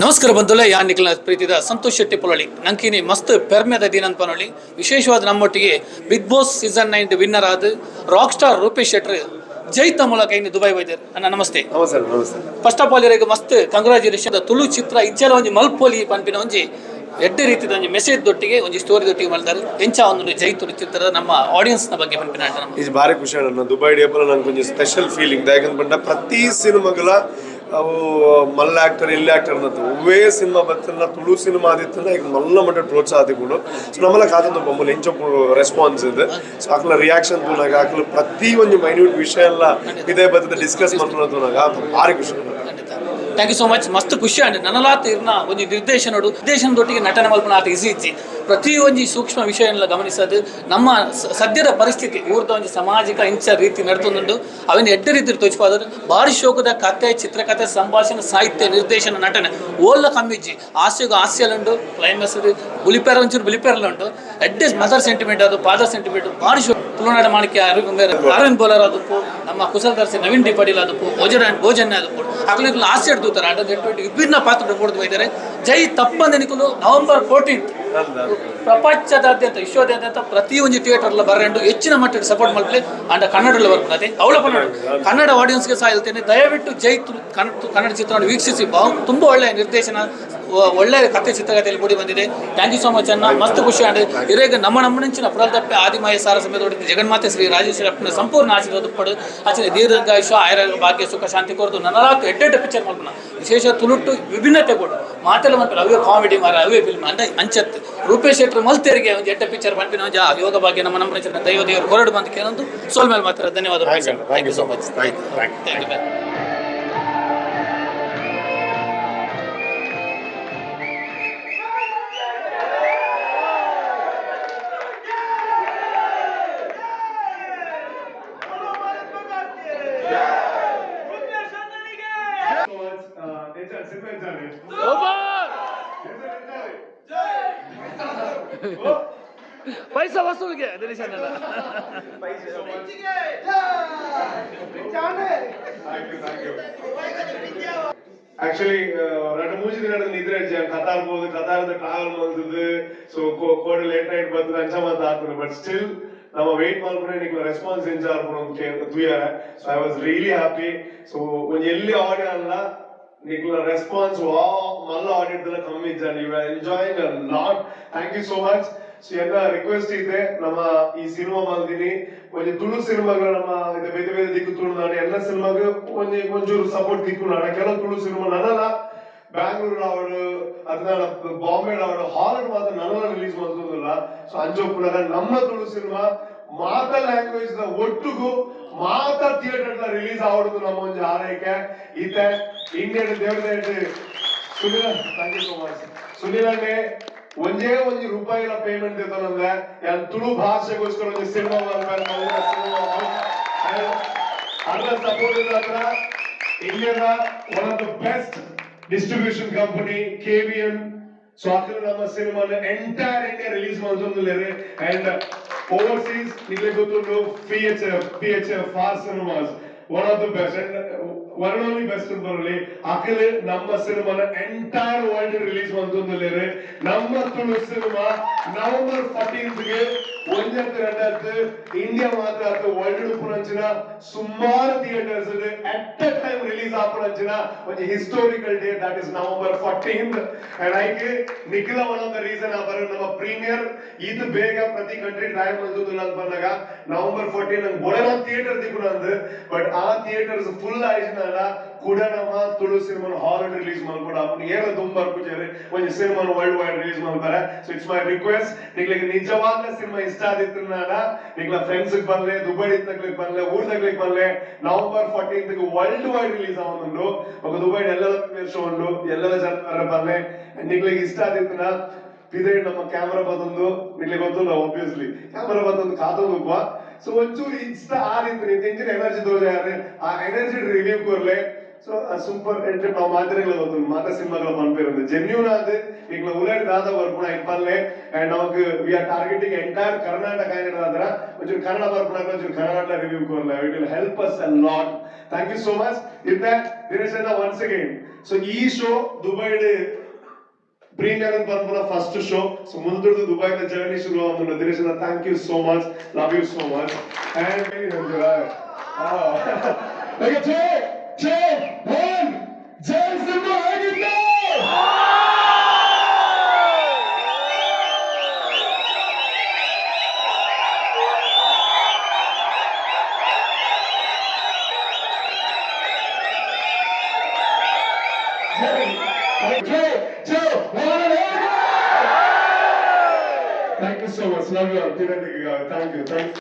ನಮಸ್ಕಾರ ಬಂಧುಲೆ ಯಾ ನಿಖಲ ಪ್ರೀತಿದ ಸಂತೋಷ್ ಶೆಟ್ಟಿ ಪೊಲಳಿ ನಂಕಿನಿ ಮಸ್ತ್ ಪೆರ್ಮೆದ ದಿನ ಅಂತ ಪನೊಳಿ ವಿಶೇಷವಾದ ನಮ್ಮೊಟ್ಟಿಗೆ Bigg Boss season nine winner ಆದ ರಾಕ್ ಸ್ಟಾರ್ ರೂಪೇಶ್ ಶೆಟ್ರ್ ಜೈತ ಮೂಲಕ ಇನ್ನು ದುಬೈ ವೈದ್ಯರು ಅಣ್ಣ ನಮಸ್ತೆ. ಫಸ್ಟ್ ಆಫ್ ಆಲ್ ಇವರಿಗೆ ಮಸ್ತ್ ಕಂಗ್ರಾಚುಲೇಷನ್ ತುಳು ಚಿತ್ರ ಇಚ್ಚಲ ಒಂಜಿ ಮಲ್ಪೋಲಿ ಪನ್ಪಿನ ಒಂಜಿ ಎಡ್ಡೆ ರೀತಿದ ಒಂದು ಮೆಸೇಜ್ ದೊಟ್ಟಿಗೆ ಒಂದು ಸ್ಟೋರಿ ದೊಟ್ಟಿಗೆ ಮಲ್ತಾರೆ ಎಂಚ ಒಂದು ಜೈತು ಚಿತ್ರದ ನಮ್ಮ ಆಡಿಯನ್ಸ್ನ ಬಗ್ಗೆ ಪನ್ಪಿನ ನಮ್ಮ ಇದು ಭಾರಿ ಖುಷಿ ಅಣ್ಣ. ದುಬೈ ಡೇಪಲ್ ನಂಗೆ ಕೊಂಚ ಸ್ಪೆಷಲ್ ಫೀಲಿಂಗ್ ಯಾಕಂದ್ರೆ ಪ್ರತಿ ಸಿನಿಮಾಗಳ ಅವು ಮಲ್ಲ ಆಕ್ಟರ್ ಇಲ್ಲಿ ಆಕ್ಟರ್ ಅನ್ನೋದು. ಒವ್ವೇ ಸಿನಿಮಾ ಬರ್ತಿಲ್ಲ ತುಳು ಸಿನಿಮಾ ಆದಿತ್ತಲ್ಲ ಈಗ ಮಲ್ಲ ಮಟ್ಟ ಪ್ರೋತ್ಸಾಹ ಆದಿಕೊಂಡು ಸೊ ನಮ್ಮಲ್ಲ ಕಾದಂತ ಬಂಬಲ್ ಹೆಂಚ ರೆಸ್ಪಾನ್ಸ್ ಇದೆ. ಸೊ ಆಕಲ ರಿಯಾಕ್ಷನ್ ತೂನಾಗ ಆಕಲ ಪ್ರತಿ ಒಂದು ಮೈನ್ಯೂಟ್ ವಿಷಯ ಎಲ್ಲ ಇದೇ ಬರ್ತದೆ ಡಿಸ್ಕಸ್ ಮಾಡ್ಕೊಳ್ಳೋದು ಭಾರಿ ಖುಷಿ. ಥ್ಯಾಂಕ್ ಯು ಸೋ ಮಚ್ ಮಸ್ತ್ ಖುಷಿ ಅಂಡ್ ನನ್ನ ಇರ್ನ ಒಂದು ನಿರ್ದೇಶನಡು ನಿರ್ದೇಶನದೊಟ್ಟಿಗೆ ನಟನೆ ಮಲ್ಪನ ಆತ ಇಸಿ ಇಜ್ಜಿ ಪ್ರತಿ ಒಂಜಿ ಸೂಕ್ಷ್ಮ ವಿಷಯನೆಲ್ಲ ಗಮನಿಸೋದು. ನಮ್ಮ ಸದ್ಯದ ಪರಿಸ್ಥಿತಿ ಊರ್ದ ಒಂದು ಸಾಮಾಜಿಕ ಇಂಚ ರೀತಿ ನಡ್ತೊಂದುಂಡು ಅವನ್ನ ಎಡ್ಡ ರೀತಿ ತೋಚ್ಪಾದ್ರು ಭಾರಿ ಶೋಕದ ಕತೆ ಚಿತ್ರಕಥೆ ಸಂಭಾಷಣೆ, ಸಾಹಿತ್ಯ ನಿರ್ದೇಶನ, ನಟನೆ ಓಲ್ಲ ಕಮ್ಮಿಜ್ಜಿ ಹಾಸ್ಯಗ ಹಾಸ್ಯಲುಂಡು ಕ್ಲೈಮಸ್ ಬುಲಿಪೇರ ಒಂಚೂರು ಬುಲಿಪೇರಲುಂಟು ಎಡ್ಡೆ ಮದರ್ ಸೆಂಟಿಮೆಂಟ್ ಅದು ಫಾದರ್ ಸೆಂಟಿಮೆಂಟ್ ಶೋ ತುಳುನಾಡ ಮಾಣಿಕ್ಯ ಅರವಿಂದ್ ಬೋಲರ್ ಅದಪ್ಪು ನಮ್ಮ ಕುಶಲದರ್ಶಿ ನವೀನ್ ಡಿ ಪಡೀಲ್ ಅದಪ್ಪು ಭೋಜನ ಭೋಜನ ಅದಪ್ಪು ಅಕ್ಲಿಗಳು ಹಾಸ್ಯ ಅಡ್ಡ ನೆಟ್ಟು ವಿಭಿನ್ನ ಪಾತ್ರ ಕೊಡ್ತಾ ಇದ್ದಾರೆ ಜೈ ನೆನಕಲು ನವೆಂಬರ್ ಫೋರ್ಟೀನ್ತ್ ಪ್ರಪಂಚದಾದ್ಯಂತ, ವಿಶ್ವದಾದ್ಯಂತ ಪ್ರತಿಯೊಂದು ಥಿಯೇಟರ್ಲ ಬರಂಡು ಹೆಚ್ಚಿನ ಮಟ್ಟದ ಸಪೋರ್ಟ್ ಮಾಡ್ಲಿ. ಅಂಡ್ ಕನ್ನಡದಲ್ಲಿ ಬರ್ತದೆ ಅವಳ ಕನ್ನಡ. ಆಡಿಯನ್ಸ್ಗೆ ಸಹ ಹೇಳ್ತೇನೆ, ದಯವಿಟ್ಟು ಜೈ ಕನ್ನಡ ಚಿತ್ರವನ್ನು ವೀಕ್ಷಿಸಿ. ತುಂಬ ಒಳ್ಳೆಯ ನಿರ್ದೇಶನ ಒಳ್ಳೆಯ ಕಥೆ ಚಿತ್ರಕಥೆಯಲ್ಲಿ ಮೂಡಿ ಬಂದಿದೆ. ಥ್ಯಾಂಕ್ ಯು ಸೋ ಮಚ್ ಅನ್ನ ಮಸ್ತ್ ಖುಷಿ. ಅಂಡ್ ಇರೇಗ ನಮ್ಮ ನಮ್ಮನಿಂಚಿನ ಪ್ರಲ್ದಪ್ಪೆ ಆದಿಮಾಯ ಸಾರ ಸಮೇತ ಜಗನ್ಮಾತೆ ಶ್ರೀ ರಾಜೇಶ್ವರಪ್ಪನ ಸಂಪೂರ್ಣ ಆಶೀರ್ವಾದ ಪಡು. ಆಚೆ ದೀರ್ಘಾಯುಷ ಆಯರ ಭಾಗ್ಯ, ಸುಖ, ಶಾಂತಿ ಕೊರತು ನನ್ನಲಾಕ್ ಎಡ್ಡೆಡ್ಡ ಪಿಕ್ಚರ್ ಮಾಡ್ಕೊಣ ವಿಶೇಷ ತುಳುಟ್ಟು ವಿಭಿನ್ನತೆ ಕೊಡು. ಮಾತೆಲ್ಲ ಮಾಡ್ತಾರೆ ಅವೇ ಕಾಮಿಡಿ ಮಾರ ಅವೇ ಫಿಲ್ಮ್ ಅಂದ್ರೆ ಅಂಚತ್ ರೂಪೇಶ್ ಶೆಟ್ಟರು ಮಲ್ತೇರಿಗೆ ಒಂದು ಎಟ್ಟ ಪಿಕ್ಚರ್ ಮಾಡ್ತೀನಿ ಜಾ ಯೋಗ ಬಗ್ಗೆ ನಮ್ಮ ನಮ್ಮ ರಚನೆ ದೈವ ದೇವರು ಹೊರಡು ಬಂದು ಕೇಳಂದು. ಸೋಲ್ ಮೇಲೆ ಮಾತ್ರ ಧನ್ಯವಾದ thank you so much thank you பைசா வசூலுக்கு ஆக்சுவலி ரெண்டு மூச்சு தினம் நிதிர அடிச்சாங்க கத்தார் போகுது கத்தார்ந்து டிராவல் வந்தது ஸோ கோடு லேட் நைட் பார்த்து அஞ்சாம் தான் ஆக்கணும் பட் ஸ்டில் நம்ம வெயிட் மால் கூட இன்னைக்கு ரெஸ்பான்ஸ் செஞ்சா இருக்கணும் தூயார so I was really happy so கொஞ்சம் எல்லி ஆடியான்லாம் ನಿಕ್ಲ ರೆಸ್ಪಾನ್ಸ್ ವಾ ಮಲ್ಲ ಆಡಿಯೋ ಕಮ್ಮಿ ಇದ್ದ ನೀವು enjoying lot thank you so much so ಎಲ್ಲ ರಿಕ್ವೆಸ್ಟ್ ಇದೆ. ನಮ್ಮ ಈ ಸಿನಿಮಾ ಮಾಡ್ತೀನಿ ಒಂದು ತುಳು ಸಿನಿಮಾಗಳು ನಮ್ಮ ಇದು ಬೇರೆ ಬೇರೆ ದಿಕ್ಕು ತುಳು ಎಲ್ಲ ಸಿನಿಮಾಗೆ ಒಂದು ಒಂಚೂರು ಸಪೋರ್ಟ್ ದಿಕ್ಕು ನಾಡು. ಕೆಲವು ತುಳು ಸಿನಿಮಾ ನನ್ನಲ್ಲ. ಬ್ಯಾಂಗ್ಳೂರ್ ಅವಳು ಅದನ್ನ ಬಾಂಬೆ ಅವಳು ಹಾಲರ್ ಮಾತ್ರ ನನ್ನ ರಿಲೀಸ್ ಮಾಡ್ತದಲ್ಲ ಸೊ ಅಂಜೋಪುರ ನಮ್ಮ ತುಳು ಸಿನಿಮಾ ಮಾತ ಲ್ಯಾಂಗ್ವೇಜ್ನ ಒಟ್ಟಿಗೂ ಮಾತ ಥಿಯೇಟರ್ ರಿಲೀಸ್ ಆವಡುದು ನಮ್ಮ ಒಂದು ಆರೈಕೆ ಈತೆ ಇಂಡಿಯನ್ ದೇವತೆ Sunil thank you so much ಸುನಿಲನ್ನೇ ಒಂದೇ ಒಂದು ರೂಪಾಯಿನ ಪೇಮೆಂಟ್ ಇರ್ತಾನಂದ್ರೆ ಯಾನ್ ತುಳು ಭಾಷೆಗೋಸ್ಕರ ಒಂದು ಸಿನಿಮಾ ಅದ್ರ ಸಪೋರ್ಟ್ ಇದ್ರ ಹತ್ರ ಇಂಡಿಯಾದ one of the best distribution company KVN so ಅದ್ರ ನಮ್ಮ ಸಿನಿಮಾನ ಎಂಟೈರ್ ಇಂಡಿಯಾ ರಿಲೀಸ್ ಮಾಡ್ತಂದಿದ್ದಾರೆ ಅಂಡ್ ಓವರ್ಸೀಸ್ ನಿಮಗೆ ಗೊತ್ತುಂಟು P H F P H F for cinemas one of the best and one only best ಬರಲಿ ಅಕಲ್ ನಮ್ಮ ಸಿನಿಮಾನ ಎಂಟೈರ್ ವರ್ಲ್ಡ್ ರಿಲೀಸ್ ಮಾಡ್ತಂದಿದ್ದಾರೆ ನಮ್ಮ ತುಳು ಸಿನಿಮಾ ನವೆಂಬರ್ ಫೋರ್ಟೀನ್ತ್ಗೆ ಒಂದತ್ತು ಎರಡತ್ತು ಇಂಡಿಯಾ ಮಾತ್ರ ಅದು ವರ್ಲ್ಡ್ ಪುರಂಚಿನ ಸುಮಾರು theatres at a time release ಆಪುರಂಚಿನ ಒಂದು historical day that is November fourteenth and ಐಕೆ ನಿಖಿಲ ಒನ್ ಆಫ್ ದ ರೀಸನ್ ಆ ಬರೋ ನಮ್ಮ ಪ್ರೀಮಿಯರ್ ಇದು ಬೇಗ ಪ್ರತಿ ಕಂಟ್ರಿ ಟ್ರೈ ಮಾಡ್ತಿದ್ದಿಲ್ಲ ಅಂತ ಬಂದಾಗ ನವೆಂಬರ್ ಫೋರ್ಟೀನ್ ನಂಗೆ ಬೊಳನ ಥಿಯೇಟರ್ ದಿಕ್ಕು ನಂದು ಬಟ್ ಆ theatres full ಆಯ್ಸಿನಲ್ಲ Kannada Tulu cinema hall release ಮಾಡ್ಕೊಡ ಅವ್ನು ಏನೋ ತುಂಬ ಪೂಜಾರಿ ಒಂದು ಸಿನಿಮಾ ವರ್ಲ್ಡ್ ವೈಡ್ ರಿಲೀಸ್ ಮಾಡ್ತಾರೆ. ಸೊ ಇಟ್ಸ್ ಮೈ ರಿಕ್ವೆಸ್ಟ್ ನಿಗ್ಲಿಕ್ಕೆ ನಿಜವಾದ ಸಿನಿಮಾ ಇಷ್ಟ ಆದಿತ್ತು ನಾನ. ನಿಗ್ಲ ಫ್ರೆಂಡ್ಸ್ ಬರಲೆ ದುಬೈ ತಗ್ಲಿಕ್ ಬರಲೆ ಊರ್ ತಗ್ಲಿಕ್ ಬರಲೆ November fourteen world wide release ಆಗೋದು ದುಬೈ ಎಲ್ಲ ಶೋ ಉಂಡು ಎಲ್ಲ ಜನರ ಬರ್ಲೆ. ನಿಗ್ಲಿಗೆ ಇಷ್ಟ ಆದಿತ್ತು ಇದೇ ನಮ್ಮ ಕ್ಯಾಮರಾ ಬಂದೊಂದು ನಿಗ್ಲಿಗೆ ಗೊತ್ತಿಲ್ಲ ಆಬ್ವಿಯಸ್ಲಿ ಕ್ಯಾಮರಾ ಬಂದೊಂದು ಕಾತೊಂದು ಸೊ ಒಂಚೂರು ಇಷ್ಟ ಆದಿತ್ತು ನಿಂತ ಇಂಜಿನ್ ಎನರ್ಜಿ ತೋಜಾರೆ ಆ ಎನರ್ಜಿ ರಿಲೀವ್ ಕೊರ್ಲೆ ಸೊ ಸೂಪರ್ ಎಂಟ್ರಿ ನಾವು ಮಾತಿರಗಳ ಒಂದು ಮಾತ ಸಿನಿಮಾಗಳ ಪನ್ಪೇರು ಜೆನ್ಯೂನ್ ಆದ್ ಈಗ ಉಲಡ್ ದಾದ ಬರ್ಪುಣ ಇಪ್ಪಲ್ಲೆ. ಅಂಡ್ ನಮಕ್ we are targeting entire Karnataka ಏನಾದ್ರ ಒಂಚೂರು ಕನ್ನಡ ಬರ್ಪುಣ ಒಂಚೂರು Kannada review ಕೊರ್ಲೆ it will help us a lot thank you so much ಇತ್ತ ದಿನೇಶ್ ಅಣ್ಣ ಒನ್ಸ್ ಅಗೇನ್ ಸೊ ಈ ಶೋ ದುಬೈಡ್ ಪ್ರೀಮಿಯರ್ ಅಂತ ಬಂದ್ಬಿಡ ಫಸ್ಟ್ ಶೋ ಸೊ ಮುಂದುವರೆದು ದುಬೈನ ಜರ್ನಿ ಶುರು ಆಗೋದು Dinesh thank you so much love you so much and Like a two, two, one, Jason Mahagina! Two, two, one, Thank you so much. Love you all. Thank you. Thank you.